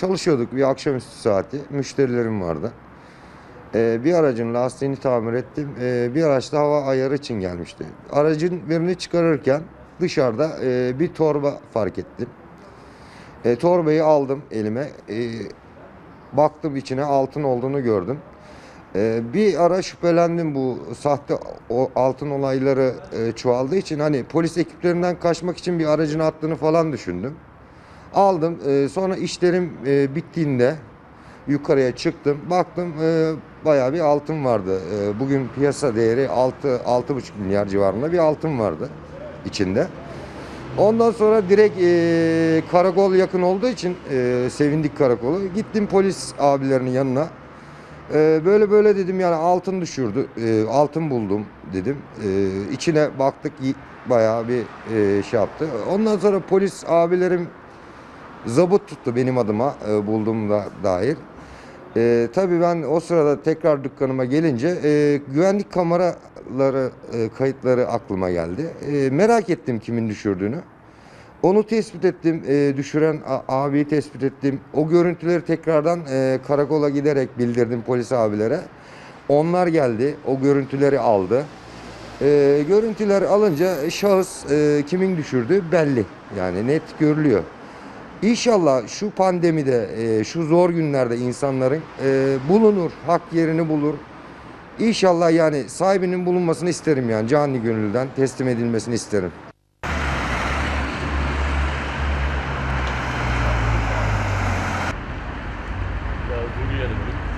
çalışıyorduk bir akşamüstü saati. Müşterilerim vardı. Ee, bir aracın lastiğini tamir ettim. Ee, bir araç da hava ayarı için gelmişti. Aracın birini çıkarırken dışarıda e, bir torba fark ettim. E, torbayı aldım elime. E, baktım içine altın olduğunu gördüm. E, bir ara şüphelendim bu sahte o altın olayları e, çoğaldığı için hani polis ekiplerinden kaçmak için bir aracın attığını falan düşündüm. Aldım. E, sonra işlerim e, bittiğinde yukarıya çıktım. Baktım e, bayağı bir altın vardı. E, bugün piyasa değeri 6 6,5 milyar civarında bir altın vardı içinde. Ondan sonra direkt e, karakol yakın olduğu için e, sevindik karakolu. Gittim polis abilerinin yanına. E, böyle böyle dedim yani altın düşürdü. E, altın buldum dedim. E, içine baktık bayağı bir e, şey yaptı. Ondan sonra polis abilerim zabıt tuttu benim adıma e, bulduğumda dair. E, tabii ben o sırada tekrar dükkanıma gelince e, güvenlik kameraları e, kayıtları aklıma geldi. E, merak ettim kimin düşürdüğünü. Onu tespit ettim, e, düşüren abiyi tespit ettim. O görüntüleri tekrardan e, karakola giderek bildirdim polis abilere. Onlar geldi, o görüntüleri aldı. E, görüntüler alınca şahıs e, kimin düşürdüğü belli. Yani net görülüyor. İnşallah şu pandemide, e, şu zor günlerde insanların e, bulunur, hak yerini bulur. İnşallah yani sahibinin bulunmasını isterim yani canlı gönülden teslim edilmesini isterim. Daha